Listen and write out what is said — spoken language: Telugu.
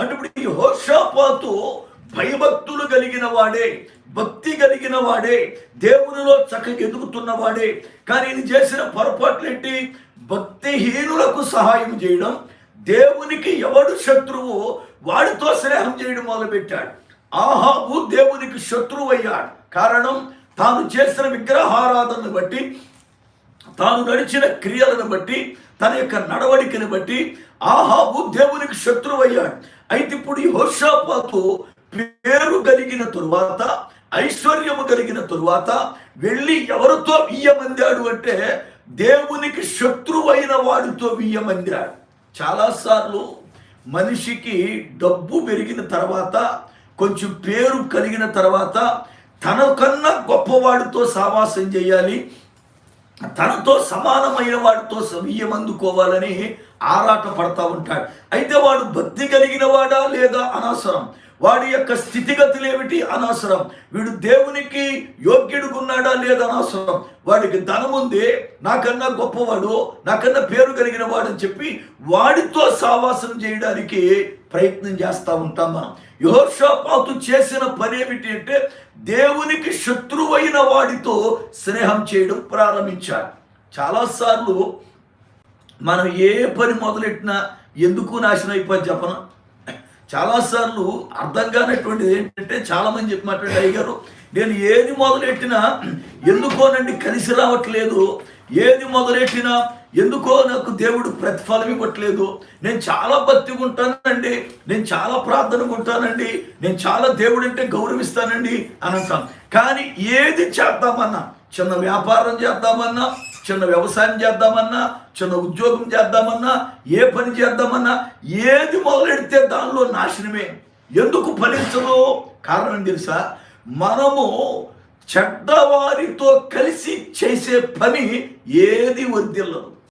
అంటే ఇప్పుడు ఈ హోషాపాతు భయభక్తులు కలిగిన వాడే భక్తి కలిగిన వాడే దేవునిలో చక్కగా ఎదుగుతున్న వాడే. కానీ ఇది చేసిన పొరపాట్లు ఏంటి భక్తిహీనులకు సహాయం చేయడం దేవునికి ఎవడు శత్రువు వాడితో స్నేహం చేయడం మొదలుపెట్టాడు. ఆహాబు దేవునికి శత్రువు అయ్యాడు కారణం తాను చేసిన విగ్రహారాధనను బట్టి తాను నడిచిన క్రియలను బట్టి తన యొక్క నడవడికని బట్టి ఆహాబు దేవునికి శత్రువు అయ్యాడు అయితే ఇప్పుడు ఈ హోషాపాతు పేరు కలిగిన తరువాత ఐశ్వర్యము కలిగిన తరువాత వెళ్ళి ఎవరితో వియ్యమందాడు అంటే దేవునికి శత్రువైన వాడితో వియ్యమందాడు. చాలాసార్లు మనిషికి డబ్బు పెరిగిన తర్వాత కొంచెం పేరు కలిగిన తర్వాత తనకన్నా గొప్పవాడితో సావాసం చేయాలి తనతో సమానమైన వాడితో సమీయం అందుకోవాలని ఆరాట పడతా ఉంటాడు. అయితే వాడు భక్తి కలిగిన వాడా లేదా అనవసరం? వాడి యొక్క స్థితిగతులు ఏమిటి? అనవసరం. వీడు దేవునికి యోగ్యుడుకున్నాడా లేదా అనవసరం? వాడికి ధనం ఉంది నాకన్నా గొప్పవాడు నాకన్నా పేరు కలిగిన వాడని చెప్పి వాడితో సావాసం చేయడానికి ప్రయత్నం చేస్తూ ఉంటాం మనం. యోషాపాతు చేసిన పని ఏమిటి అంటే దేవునికి శత్రువైన వాడితో స్నేహం చేయడం ప్రారంభించాడు. చాలాసార్లు మనం ఏ పని మొదలెట్టినా ఎందుకు నాశనం అయిపోయి చెప్పన? చాలాసార్లు అర్థం కానటువంటిది ఏంటంటే చాలామంది చెప్పి మాట్లాడే అయ్యారు నేను ఏది మొదలెట్టినా ఎందుకోనండి కలిసి రావట్లేదు ఏది మొదలెట్టినా ఎందుకో నాకు దేవుడు ప్రతిఫలం ఇవ్వట్లేదు. నేను చాలా భక్తిగా ఉంటానండి. నేను చాలా ప్రార్థనగా ఉంటానండి. నేను చాలా దేవుడు అంటే గౌరవిస్తానండి అని అంటాను. కానీ ఏది చేద్దామన్నా చిన్న వ్యాపారం చేద్దామన్నా చిన్న వ్యవసాయం చేద్దామన్నా చిన్న ఉద్యోగం చేద్దామన్నా ఏ పని చేద్దామన్నా ఏది మొదలెడితే దానిలో నాశనమే. ఎందుకు ఫలించదు? కారణం తెలుసా? మనము చెడ్డవారితో కలిసి చేసే పని ఏది వర్దిల్లదు